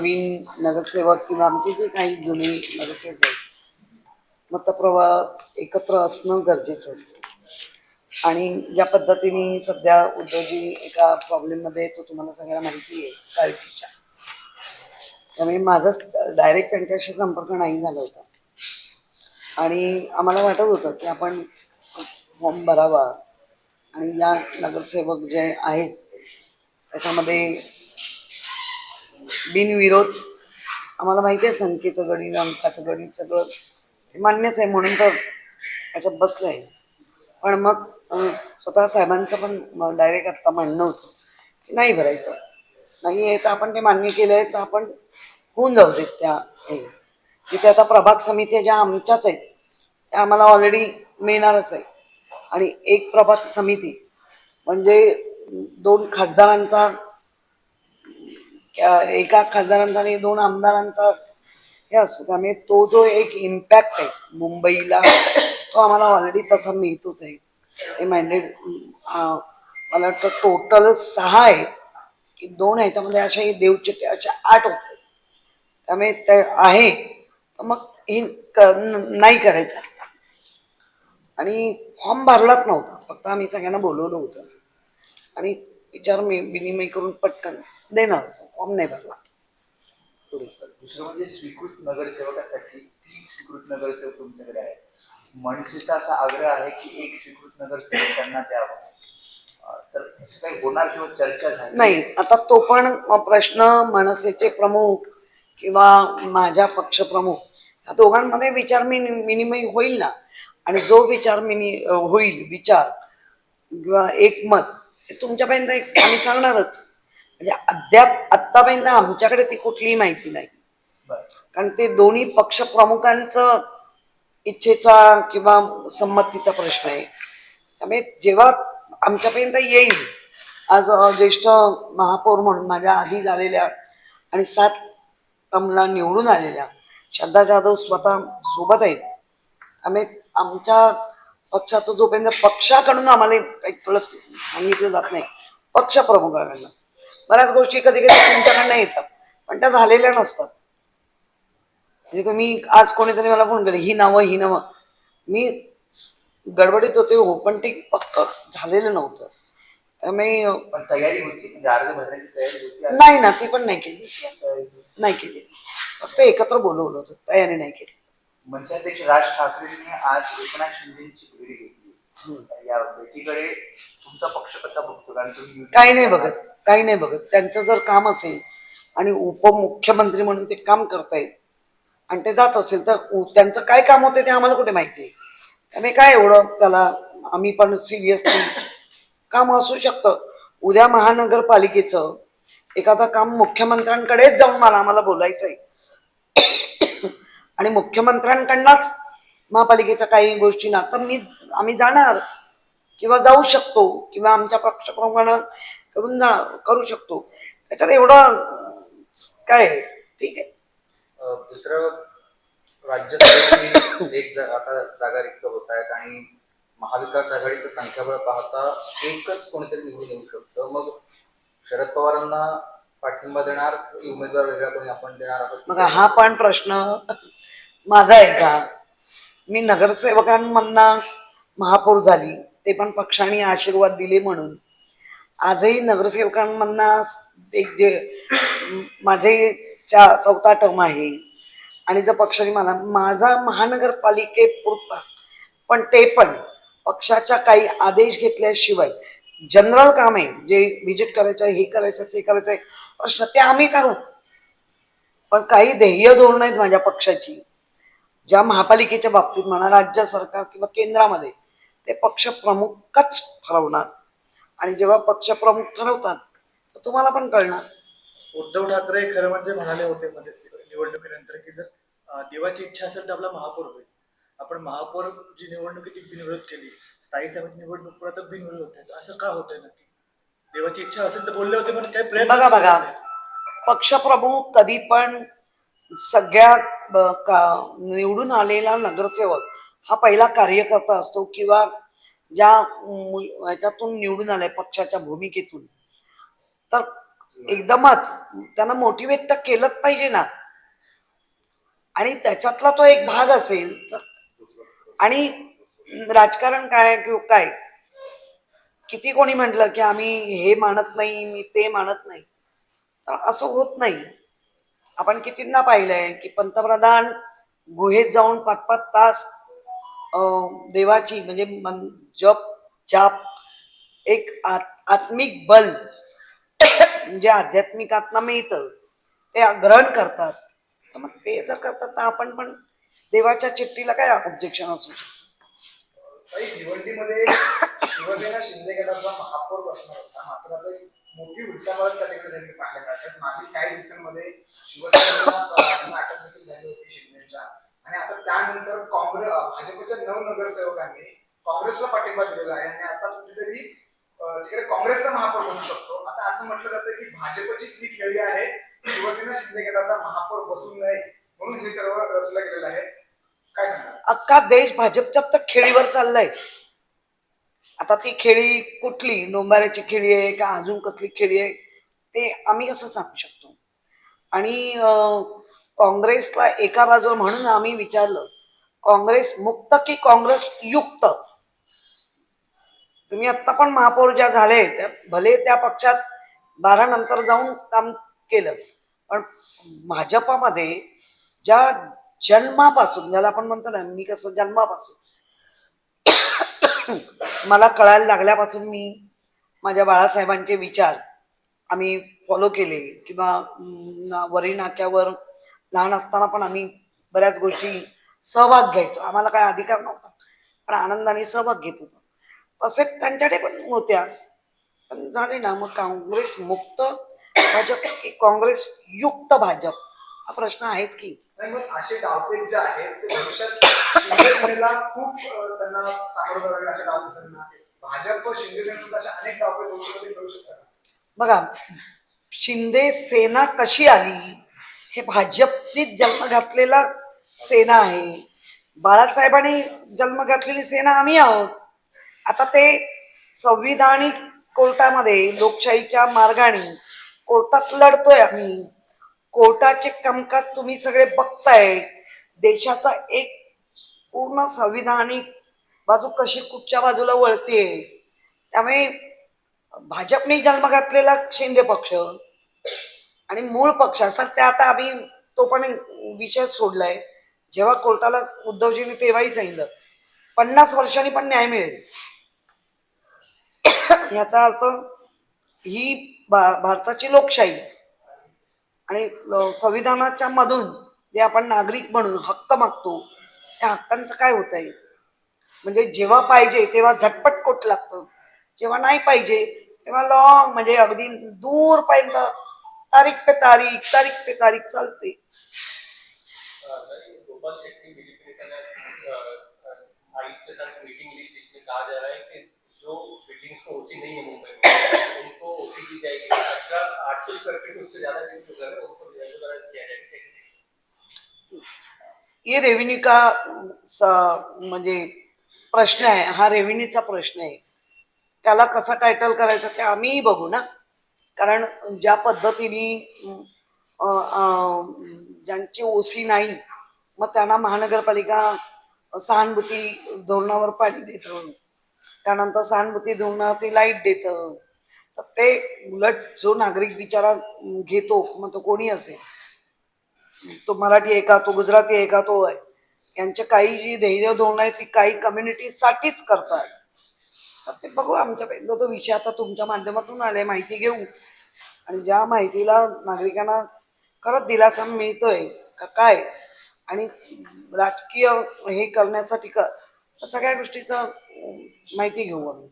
नवीन नगरसेवक किंवा आमचे जे काही जुने नगरसेवक आहेत मतप्रवाह एकत्र असणं गरजेचं असतं. आणि ज्या पद्धतीने सध्या उद्योगी एका प्रॉब्लेममध्ये तो तुम्हाला सगळ्याला माहिती आहे काळजीच्या. त्यामुळे माझं डायरेक्ट त्यांच्याशी संपर्क नाही झाला होता. आणि आम्हाला वाटत होतं की आपण फॉर्म भरावा आणि या नगरसेवक जे आहेत त्याच्यामध्ये बिनविरोध. आम्हाला माहिती आहे संख्येचं गणित अंकाचं गणित सगळं हे मान्यच आहे म्हणून तर त्याच्यात बसलं आहे. पण मग स्वतः साहेबांचं पण डायरेक्ट आत्ता म्हणणं होतं की नाही भरायचं. नाही आहे तर आपण ते मान्य केलं आहे तर आपण होऊन जाऊ देत त्या हे. तिथे आता प्रभाग समित्या ज्या आमच्याच आहेत त्या आम्हाला ऑलरेडी मिळणारच आहे. आणि एक प्रभाग समिती म्हणजे दोन खासदारांचा एका खासदारांचा आणि दोन आमदारांचा हे असतो त्यामुळे तो जो एक इम्पॅक्ट आहे मुंबईला तो आम्हाला ऑलरेडी तसा मिळतोच आहे. ते माइंडेड मला वाटतं टोटल सहा आहेत. की दोन ह्याच्यामध्ये असे देवचिटे अशा आठ होते. त्यामुळे ते आहे. तर मग हे नाही करायचं आणि फॉर्म भरलाच नव्हता. फक्त आम्ही सगळ्यांना बोलवलं होतं. आणि विचार मी विनिमय करून पटकन देणार. होतो फॉर्म नाही भरला. दुसरं म्हणजे स्वीकृत नगरसेवकासाठी तीन स्वीकृत नगरसेवक तुमच्याकडे आहेत. मनसेचा असा आग्रह आहे की एक स्वीकृत नगरसेवक त्यांना द्यावा तर असं काही होणार किंवा चर्चा झाली? नाही आता तो पण प्रश्न मनसेचे प्रमुख किंवा माझ्या पक्षप्रमुख या दोघांमध्ये विचार विनिमय होईल ना? आणि जो विचार मिनि होईल विचार किंवा एक मत ते तुमच्यापर्यंत आम्ही सांगणारच. म्हणजे अद्याप आत्तापर्यंत आमच्याकडे ती कुठलीही माहिती नाही. कारण ते दोन्ही पक्षप्रमुखांचं इच्छेचा किंवा संमतीचा प्रश्न आहे. त्यामुळे जेव्हा आमच्यापर्यंत येईल आज ज्येष्ठ महापौर म्हणून माझ्या आधी झालेल्या आणि सात टर्मला निवडून आलेल्या श्रद्धा जाधव स्वतः सोबत आहेत. त्यामुळे आमच्या पक्षाचं जोपर्यंत पक्षाकडून आम्हाला काही कळत सांगितलं जात नाही पक्षप्रमुखाकडनं बऱ्याच गोष्टी कधी कधी तुमच्याकडनं येतात. पण त्या झालेल्या नसतात. म्हणजे तुम्ही आज कोणीतरी मला फोन केले ही नावं ही नावं. मी गडबडीत होते हो पण ते पक्क झालेलं नव्हतं. त्यामुळे पण तयारी होती म्हणजे अर्ज भरण्याची तयारी होती नाही ना ती पण नाही केली. नाही केली. फक्त एकत्र बोलवलं होतं तयारी नाही केली. मनसे अध्यक्ष राज ठाकरेंनी आज एकनाथ शिंदेची भेट घेतली. या भेटीकडे तुमचा पक्ष कसा बघतो? कारण तुम्ही काही नाही बघत. काही नाही बघत. त्यांचं जर काम असेल आणि उपमुख्यमंत्री म्हणून ते काम करतायत आणि ते जात असेल तर त्यांचं काय काम होते ते आम्हाला कुठे माहिती आहे? त्यामुळे काय एवढं त्याला आम्ही पण सिरियसली काम असू शकतं. उद्या महानगरपालिकेचं एखादं काम मुख्यमंत्र्यांकडेच जाऊन मला आम्हाला बोलायचं आहे आणि मुख्यमंत्र्यांकडनंच महापालिकेच्या काही गोष्टी ना तर मी आम्ही जाणार किंवा जाऊ शकतो किंवा आमच्या पक्षप्रमुखानं करून जा करू शकतो. त्याच्यात एवढं काय? ठीक आहे. दुसरं राज्यसभेची एक आता जागा रिक्त होत आहेत आणि महाविकास आघाडीचं संख्याबळ पाहता एकच कोणीतरी निवडून येऊ शकतं. मग शरद पवारांना पाठिंबा देणार की उमेदवार वेगळा कोणी आपण देणार आहोत? मग हा पण प्रश्न माझा आहे का मी नगरसेवकांमधना महापौर झाली ते पण पक्षाने आशीर्वाद दिले म्हणून. आजही नगरसेवकांमधना एक जे माझे चा चौथा टर्म आहे. आणि जर पक्षाने मला माझा महानगरपालिकेपुरता पण ते पण पक्षाच्या काही आदेश घेतल्याशिवाय जनरल काम आहे जे व्हिजिट करायचं आहे हे करायचं आहे, ते करायचं आहे प्रश्न ते आम्ही करू. पण काही ध्येय धोरणं आहेत माझ्या पक्षाची. ज्या महापालिकेच्या बाबतीत म्हणा राज्य सरकार किंवा केंद्रामध्ये ते पक्ष प्रमुखच ठरवणार. आणि जेव्हा पक्षप्रमुख ठरवतात तर तुम्हाला पण कळणार. उद्धव ठाकरे खरं म्हणजे म्हणाले होते मध्ये निवडणुकीनंतर की जर देवाची इच्छा असेल तर आपला महापौर होईल. आपण महापौर जी निवडणुकीची बिनविरोध केली स्थायी समिती निवडणूक परत बिनविरोध होते. असं का होतंय नक्की? देवाची इच्छा असेल तर बोलले होते पण काही प्रयत्न बघा बघा. पक्षप्रमुख कधी पण का- निवडून आलेला नगरसेवक हा पहिला कार्यकर्ता असतो किंवा ज्या मु- ह्याच्यातून निवडून आलाय पक्षाच्या भूमिकेतून. तर एकदमच त्यांना मोटिवेट तर केलंच पाहिजे ना. आणि त्याच्यातला तो एक भाग असेल तर आणि राजकारण काय किंवा काय किती कोणी म्हटलं की आम्ही हे मानत नाही मी ते मानत नाही. तर असं होत नाही. आपण कितींना पाहिलंय की पंतप्रधान गुहेत जाऊन पाच पाच तास देवाची म्हणजे मन जप जाप एक आत- आत्मिक बल जे आध्यात्मिकातनं मिळतं ते ग्रहण करतात. तर मग ते जर करतात तर आपण पण देवाच्या चिठ्ठीला काय ऑब्जेक्शन असू शकतो? भिवंडीमध्ये शिवसेना शिंदे गटाचा महापौर बसणार होता मात्र आता मोठी उलटापालट त्यांनी मागील काही दिवसांमध्ये शिवसेना अटक देखील झाली होती शिंदेच्या. आणि आता त्यानंतर काँग्रेस भाजपच्या नऊ नगरसेवकांनी काँग्रेसला पाठिंबा दिलेला आहे आणि आता कुठेतरी तिकडे काँग्रेसचा महापौर बनू शकतो. आता असं म्हटलं जातं की भाजपची ही खेळी आहे शिवसेना शिंदे गटाचा महापौर बसू नये म्हणून हे सर्व रचलं गेलेलं आहे. काय अख्खा देश भाजपच्या तर खेळीवर चाललाय. आता ती खेळी कुठली? नोंबाऱ्याची खेळी आहे का अजून कसली खेळी आहे? ते आम्ही कसं सांगू शकतो. आणि काँग्रेसला एका बाजूला म्हणून आम्ही विचारलं काँग्रेस मुक्त की काँग्रेस युक्त? तुम्ही आत्ता पण महापौर ज्या झाले त्या भले त्या पक्षात बारा नंतर जाऊन काम केलं पण भाजपामध्ये ज्या जन्मापासून ज्याला आपण म्हणतो ना मी कसं जन्मापासून मला कळायला लागल्यापासून मी माझ्या बाळासाहेबांचे विचार आम्ही फॉलो केले किंवा वरी नाक्यावर लहान असताना पण आम्ही बऱ्याच गोष्टी सहभाग घ्यायचो. आम्हाला काय अधिकार नव्हता पण आनंदाने सहभाग घेत होतो. तसेच त्यांच्याकडे पण होत्या पण झाले ना मग काँग्रेस मुक्त भाजप की काँग्रेस युक्त भाजप? हा प्रश्न आहेच की. नाही मग असे डावपेच जे आहेत ते भविष्यात शिवसेनेला खूप अं, त्यांना सामोरं जावं लागेल अशा डावपेचांना भाजप व शिंदेसेना अशा अनेक डावपेच भविष्यामध्ये करू शकतात. बघा शिंदे सेना कशी आली? हे भाजपनीच जन्म घातलेला सेना आहे. बाळासाहेबांनी जन्म घातलेली सेना आम्ही आहोत. आता ते संविधानिक कोर्टामध्ये लोकशाहीच्या मार्गाने कोर्टात लढतोय आम्ही. कोर्टाचे कामकाज तुम्ही सगळे बघताय. देशाचा एक पूर्ण संविधानिक बाजू कशी कुठच्या बाजूला वळते त्यामुळे भाजपने जन्म घातलेला शिंदे पक्ष आणि मूळ पक्ष असा त्या आता आम्ही तो पण विषय सोडलाय. जेव्हा कोर्टाला उद्धवजींनी तेव्हाही सांगितलं. पन्नास वर्षांनी पण न्याय मिळेल. ह्याचा अर्थ ही भा भारताची लोकशाही आणि संविधानाच्या मधून जे आपण नागरिक म्हणून हक्क मागतो त्या हक्कांचं काय होत आहे म्हणजे जेव्हा पाहिजे तेव्हा झटपट कोट लागतं. जेव्हा नाही पाहिजे तेव्हा लॉंग म्हणजे अगदी दूरपर्यंत तारीख पे तारीख तारीख पे तारीख चालते. गोपाल शेट्टी जो बिल्डिंग्स को ओसी नहीं है मुंबई में उनको ओसी दी जाएगी अठारह आठ सौ स्क्वायर फीट उससे ज्यादा के जो घर है उनको रेगुलराइज किया जाएगा ये देखिए? रेव्हेन्यू का म्हणजे प्रश्न आहे. हा रेव्हेन्यूचा प्रश्न आहे. त्याला कसा टायटल करायचा ते आम्हीही बघू ना. कारण ज्या पद्धतीने अं, अं, ज्यांची ओसी नाही मग त्यांना महानगरपालिका सहानुभूती धोरणावर पाणी देत राहून त्यानंतर सहानुभूती ते लाइट देतं. तर ते उलट जो नागरिक विचारा घेतो मग तो कोणी असेल? तो मराठी आहे का? तो गुजराती आहे का? तो आहे. यांच्या काही जी धैर्य धोरणं आहे ती काही कम्युनिटीसाठीच करतात. तर ते बघू आमच्यापर्यंत तो विषय आता तुमच्या माध्यमातून आले माहिती घेऊ. आणि ज्या माहितीला नागरिकांना खरंच दिलासा मिळतोय का काय? आणि राजकीय हे करण्यासाठी क सगळ्या गोष्टीचं माहिती घेऊ आम्ही.